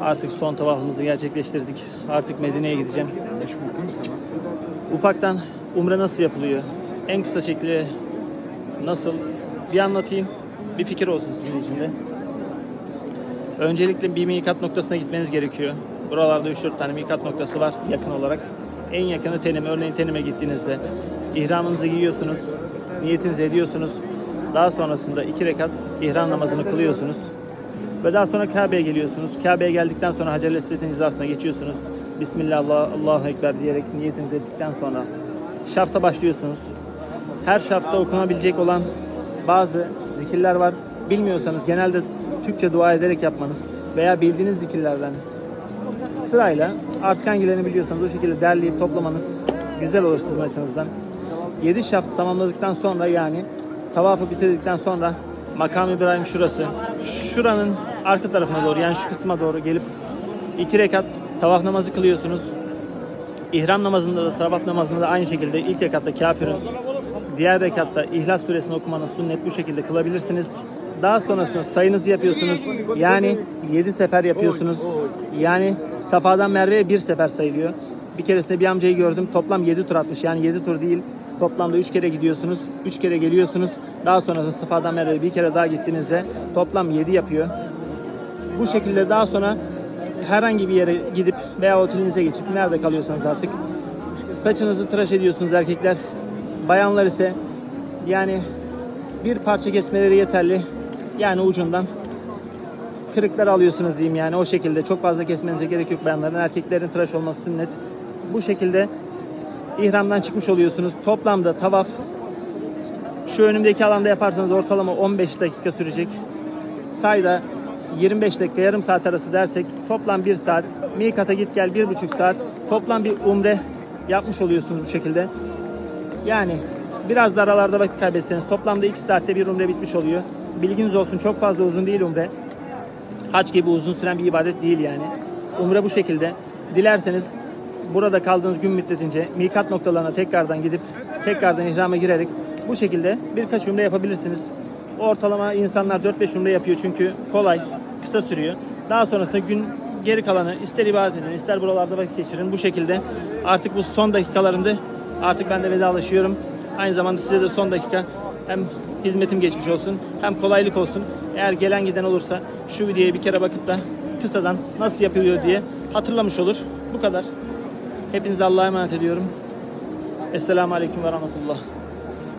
Artık son tavafımızı gerçekleştirdik. Artık Medine'ye gideceğim. Ufaktan umre nasıl yapılıyor? En kısa şekli nasıl? Bir anlatayım. Bir fikir olsun sizin için de. Öncelikle bir mikat noktasına gitmeniz gerekiyor. Buralarda 3-4 tane mikat noktası var yakın olarak. En yakını tenim. Örneğin tenime gittiğinizde ihramınızı giyiyorsunuz. Niyetinizi ediyorsunuz. Daha sonrasında iki rekat ihram namazını kılıyorsunuz. Ve daha sonra Kabe'ye geliyorsunuz. Kabe'ye geldikten sonra Hacer-i Esved'in hizasına geçiyorsunuz. Bismillah, Allah, Allahu Ekber diyerek niyetinizi ettikten sonra şafta başlıyorsunuz. Her şafta okunabilecek olan bazı zikirler var. Bilmiyorsanız genelde Türkçe dua ederek yapmanız veya bildiğiniz zikirlerden sırayla artık hangilerini biliyorsanız o şekilde derleyip toplamanız güzel olur sizin açınızdan. 7 şaft tamamladıktan sonra yani tavafı bitirdikten sonra Makam İbrahim şurası. Şuranın arka tarafına doğru yani şu kısma doğru gelip iki rekat tavaf namazı kılıyorsunuz. İhram namazında da tavaf namazında da aynı şekilde ilk rekatta kafirin, diğer rekatta İhlas suresini okumanız sünnet bu şekilde kılabilirsiniz. Daha sonrasında sayınızı yapıyorsunuz. Yani 7 sefer yapıyorsunuz. Yani Safa'dan Merve'ye bir sefer sayılıyor. Bir keresinde bir amcayı gördüm. Toplam 7 tur atmış. Yani 7 tur değil. Toplamda 3 kere gidiyorsunuz. 3 kere geliyorsunuz. Daha sonrasında Safa'dan Merve'ye bir kere daha gittiğinizde toplam 7 yapıyor. Bu şekilde daha sonra herhangi bir yere gidip veya otelinize geçip nerede kalıyorsanız artık saçınızı tıraş ediyorsunuz erkekler. Bayanlar ise yani bir parça kesmeleri yeterli. Yani ucundan kırıklar alıyorsunuz diyeyim yani o şekilde. Çok fazla kesmenize gerek yok bayanların. Erkeklerin tıraş olması sünnet. Bu şekilde ihramdan çıkmış oluyorsunuz. Toplamda tavaf şu önümdeki alanda yaparsanız ortalama 15 dakika sürecek. Sayda 25 dakika yarım saat arası dersek toplam 1 saat. Mikat'a git gel 1,5 saat. Toplam bir umre yapmış oluyorsunuz bu şekilde. Yani biraz da aralarda vakit kaybetseniz toplamda 2 saatte bir umre bitmiş oluyor. Bilginiz olsun çok fazla uzun değil umre. Hac gibi uzun süren bir ibadet değil yani. Umre bu şekilde. Dilerseniz burada kaldığınız gün müddetince mikat noktalarına tekrardan gidip tekrardan ihrama girerek bu şekilde birkaç umre yapabilirsiniz. Ortalama insanlar 4-5 umre yapıyor çünkü kolay, kısa sürüyor. Daha sonrasında gün geri kalanı ister ibadet edin, ister buralarda vakit geçirin. Bu şekilde artık bu son dakikalarında artık ben de vedalaşıyorum. Aynı zamanda size de son dakika hem hizmetim geçmiş olsun hem kolaylık olsun. Eğer gelen giden olursa şu videoya bir kere bakıp da kısadan nasıl yapılıyor diye hatırlamış olur. Bu kadar. Hepinize Allah'a emanet ediyorum. Esselamu Aleyküm ve Rahmetullah.